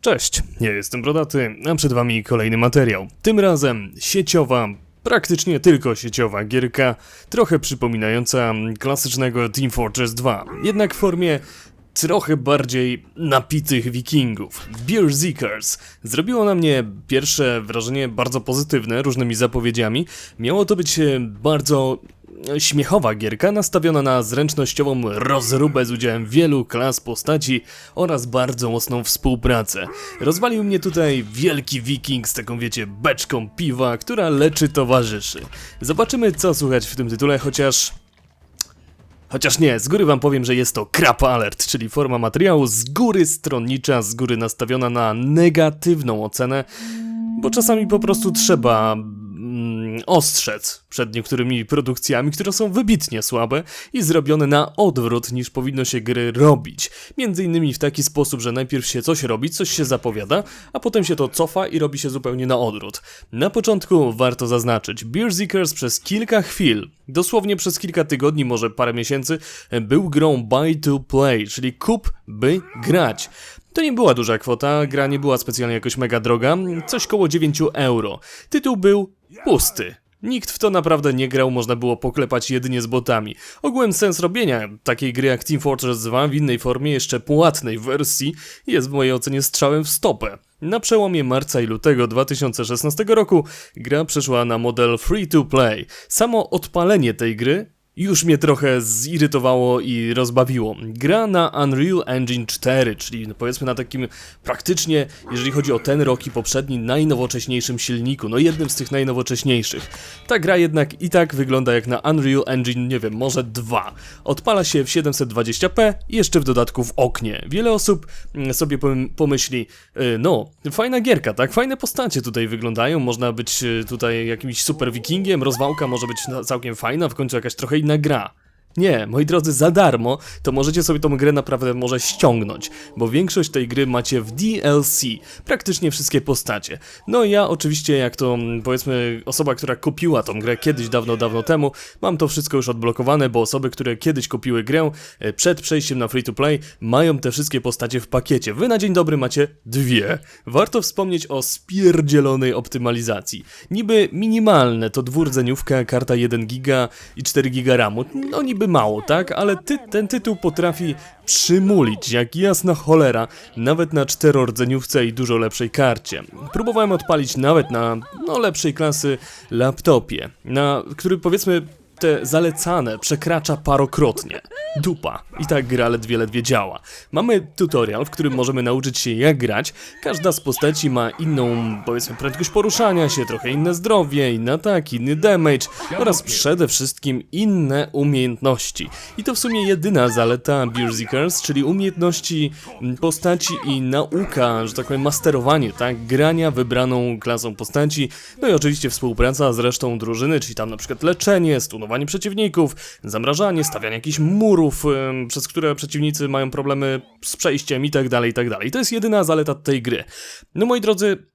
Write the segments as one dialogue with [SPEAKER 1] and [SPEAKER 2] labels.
[SPEAKER 1] Cześć, ja jestem Brodaty, a przed wami kolejny materiał. Tym razem sieciowa, praktycznie tylko sieciowa gierka, trochę przypominająca klasycznego Team Fortress 2, jednak w formie trochę bardziej napitych wikingów. Beer Seekers zrobiło na mnie pierwsze wrażenie bardzo pozytywne, różnymi zapowiedziami. Miało to być bardzo śmiechowa gierka nastawiona na zręcznościową rozróbę z udziałem wielu klas postaci oraz bardzo mocną współpracę. Rozwalił mnie tutaj wielki wiking z taką wiecie beczką piwa, która leczy towarzyszy. Zobaczymy co słychać w tym tytule, chociaż Chociaż nie, z góry wam powiem, że jest to crap alert, czyli forma materiału z góry stronnicza, z góry nastawiona na negatywną ocenę, bo czasami po prostu trzeba ostrzec przed niektórymi produkcjami, które są wybitnie słabe i zrobione na odwrót niż powinno się gry robić. Między innymi w taki sposób, że najpierw się coś robi, coś się zapowiada, a potem się to cofa i robi się zupełnie na odwrót. Na początku warto zaznaczyć, Beer Seekers przez kilka chwil, dosłownie przez kilka tygodni, może parę miesięcy, był grą buy to play, czyli kup by grać. To nie była duża kwota, gra nie była specjalnie jakoś mega droga, coś koło 9 euro. Tytuł był pusty. Nikt w to naprawdę nie grał, można było poklepać jedynie z botami. Ogółem sens robienia takiej gry jak Team Fortress 2 w innej formie, jeszcze płatnej wersji, jest w mojej ocenie strzałem w stopę. Na przełomie marca i lutego 2016 roku gra przeszła na model free to play. Samo odpalenie tej gry już mnie trochę zirytowało i rozbawiło. Gra na Unreal Engine 4, czyli no powiedzmy na takim praktycznie, jeżeli chodzi o ten rok i poprzedni, najnowocześniejszym silniku, no jednym z tych najnowocześniejszych. Ta gra jednak i tak wygląda jak na Unreal Engine, nie wiem, może 2. Odpala się w 720p i jeszcze w dodatku w oknie. Wiele osób mm, sobie pom- pomyśli, y, no, fajna gierka, tak? Fajne postacie tutaj wyglądają, można być y, tutaj jakimś super wikingiem, rozwałka może być całkiem fajna, w końcu jakaś trochę inna gra. Nie, moi drodzy, za darmo to możecie sobie tą grę naprawdę może ściągnąć, bo większość tej gry macie w DLC, praktycznie wszystkie postacie. No i ja oczywiście, jak to mm, powiedzmy osoba, która kupiła tą grę kiedyś dawno, dawno temu, mam to wszystko już odblokowane, bo osoby, które kiedyś kupiły grę e, przed przejściem na free to play, mają te wszystkie postacie w pakiecie. Wy na dzień dobry macie dwie. Warto wspomnieć o spierdzielonej optymalizacji. Niby minimalne to dwurdzeniówka, karta 1 giga i 4 giga RAMu. No niby mało, tak? Ale ty, ten tytuł potrafi przymulić jak jasna cholera, nawet na czterordzeniówce i dużo lepszej karcie. Próbowałem odpalić nawet na no lepszej klasy laptopie, na który powiedzmy te zalecane przekracza parokrotnie. Dupa. I tak gra ledwie, ledwie działa. Mamy tutorial, w którym możemy nauczyć się jak grać. Każda z postaci ma inną, powiedzmy, prędkość poruszania się, trochę inne zdrowie, inny atak, inny damage oraz przede wszystkim inne umiejętności. I to w sumie jedyna zaleta Beerseekers, czyli umiejętności mm, postaci i nauka, że tak powiem, masterowanie, tak, grania wybraną klasą postaci, no i oczywiście współpraca z resztą drużyny, czyli tam na przykład leczenie, stunowanie przeciwników, zamrażanie, stawianie jakichś murów, przez które przeciwnicy mają problemy z przejściem i tak dalej, i tak dalej. To jest jedyna zaleta tej gry. No moi drodzy,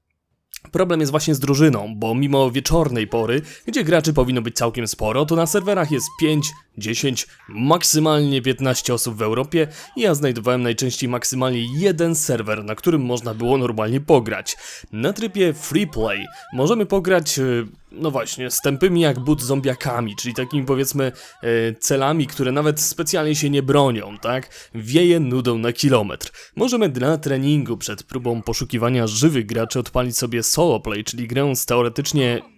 [SPEAKER 1] Problem jest właśnie z drużyną, bo mimo wieczornej pory, gdzie graczy powinno być całkiem sporo, to na serwerach jest 5, 10, maksymalnie 15 osób w Europie i ja znajdowałem najczęściej maksymalnie jeden serwer, na którym można było normalnie pograć. Na trybie free play możemy pograć, e, no właśnie, z tępymi jak but zombiakami, czyli takimi powiedzmy e, celami, które nawet specjalnie się nie bronią, tak? Wieje nudą na kilometr. Możemy dla treningu przed próbą poszukiwania żywych graczy odpalić sobie solo play, czyli grę z teoretycznie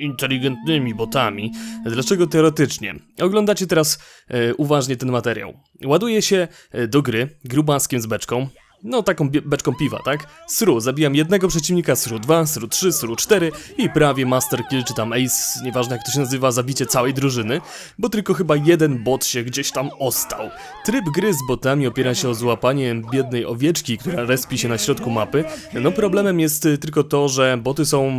[SPEAKER 1] inteligentnymi botami. Dlaczego teoretycznie? Oglądacie teraz e, uważnie ten materiał. Ładuje się e, do gry grubaskiem z beczką. No, taką beczką piwa, tak? Sru, zabijam jednego przeciwnika, sru 2, sru 3, sru 4 i prawie master kill, czy tam ace, nieważne jak to się nazywa, zabicie całej drużyny, bo tylko chyba jeden bot się gdzieś tam ostał. Tryb gry z botami opiera się o złapanie biednej owieczki, która respi się na środku mapy. No problemem jest y, tylko to, że boty są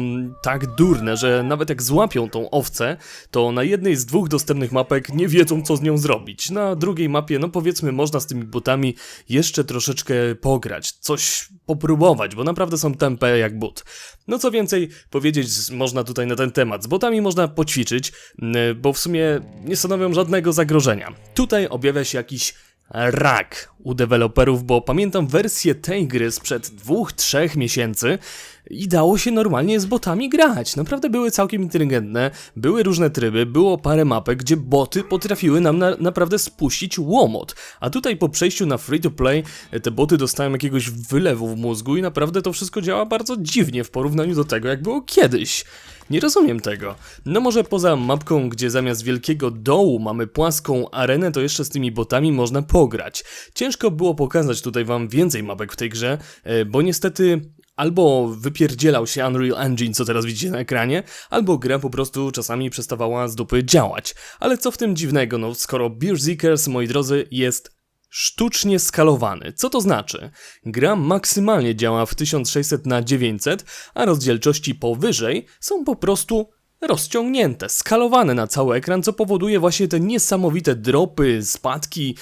[SPEAKER 1] tak durne, że nawet jak złapią tą owcę, to na jednej z dwóch dostępnych mapek nie wiedzą co z nią zrobić. Na drugiej mapie, no powiedzmy, można z tymi botami jeszcze troszeczkę pograć, coś popróbować, bo naprawdę są tempe jak but. No co więcej powiedzieć można tutaj na ten temat. Z botami można poćwiczyć, bo w sumie nie stanowią żadnego zagrożenia. Tutaj objawia się jakiś rak. u deweloperów, bo pamiętam wersję tej gry sprzed dwóch, trzech miesięcy i dało się normalnie z botami grać. Naprawdę były całkiem inteligentne, były różne tryby, było parę mapek, gdzie boty potrafiły nam na, naprawdę spuścić łomot. A tutaj po przejściu na free to play te boty dostają jakiegoś wylewu w mózgu i naprawdę to wszystko działa bardzo dziwnie w porównaniu do tego, jak było kiedyś. Nie rozumiem tego. No może poza mapką, gdzie zamiast wielkiego dołu mamy płaską arenę, to jeszcze z tymi botami można pograć. Ciężko było pokazać tutaj wam więcej mapek w tej grze, e, bo niestety albo wypierdzielał się Unreal Engine, co teraz widzicie na ekranie, albo gra po prostu czasami przestawała z dupy działać. Ale co w tym dziwnego, no skoro Beer Seekers, moi drodzy, jest sztucznie skalowany. Co to znaczy? Gra maksymalnie działa w 1600 na 900, a rozdzielczości powyżej są po prostu rozciągnięte, skalowane na cały ekran, co powoduje właśnie te niesamowite dropy, spadki,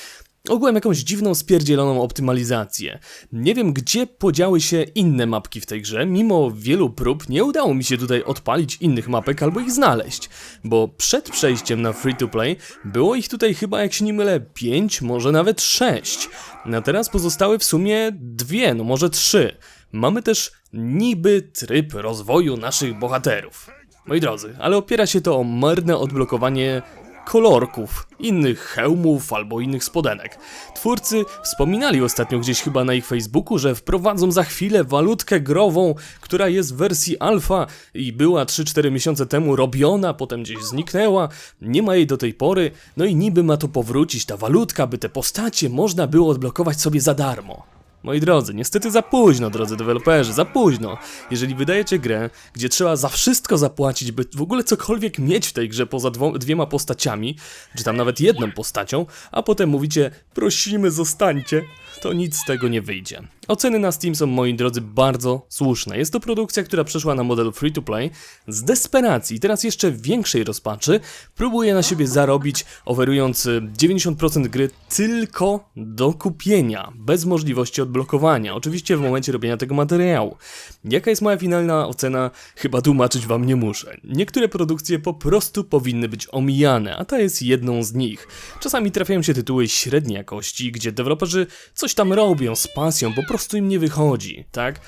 [SPEAKER 1] ogółem jakąś dziwną, spierdzieloną optymalizację. Nie wiem, gdzie podziały się inne mapki w tej grze, mimo wielu prób nie udało mi się tutaj odpalić innych mapek albo ich znaleźć, bo przed przejściem na free to play było ich tutaj chyba, jak się nie mylę, 5, może nawet 6. A teraz pozostały w sumie dwie, no może trzy. Mamy też niby tryb rozwoju naszych bohaterów. Moi drodzy, ale opiera się to o marne odblokowanie kolorków, innych hełmów albo innych spodenek. Twórcy wspominali ostatnio gdzieś chyba na ich Facebooku, że wprowadzą za chwilę walutkę grową, która jest w wersji alfa i była 3-4 miesiące temu robiona, potem gdzieś zniknęła, nie ma jej do tej pory, no i niby ma to powrócić ta walutka, by te postacie można było odblokować sobie za darmo. Moi drodzy, niestety za późno, drodzy deweloperzy, za późno. Jeżeli wydajecie grę, gdzie trzeba za wszystko zapłacić, by w ogóle cokolwiek mieć w tej grze poza dwiema postaciami, czy tam nawet jedną postacią, a potem mówicie, prosimy, zostańcie, to nic z tego nie wyjdzie. Oceny na Steam są, moi drodzy, bardzo słuszne. Jest to produkcja, która przeszła na model free to play z desperacji i teraz jeszcze większej rozpaczy próbuje na siebie zarobić, oferując y, 90% gry tylko do kupienia, bez możliwości odblokowania. Oczywiście w momencie robienia tego materiału. Jaka jest moja finalna ocena? Chyba tłumaczyć wam nie muszę. Niektóre produkcje po prostu powinny być omijane, a ta jest jedną z nich. Czasami trafiają się tytuły średniej jakości, gdzie deweloperzy coś tam robią z pasją, po prostu im nie wychodzi, tak?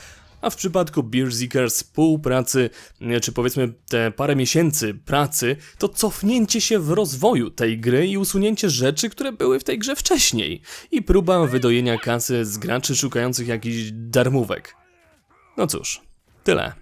[SPEAKER 1] A w przypadku Beer Seekers pół pracy, czy powiedzmy te parę miesięcy pracy, to cofnięcie się w rozwoju tej gry i usunięcie rzeczy, które były w tej grze wcześniej. I próba wydojenia kasy z graczy szukających jakichś darmówek. No cóż, tyle.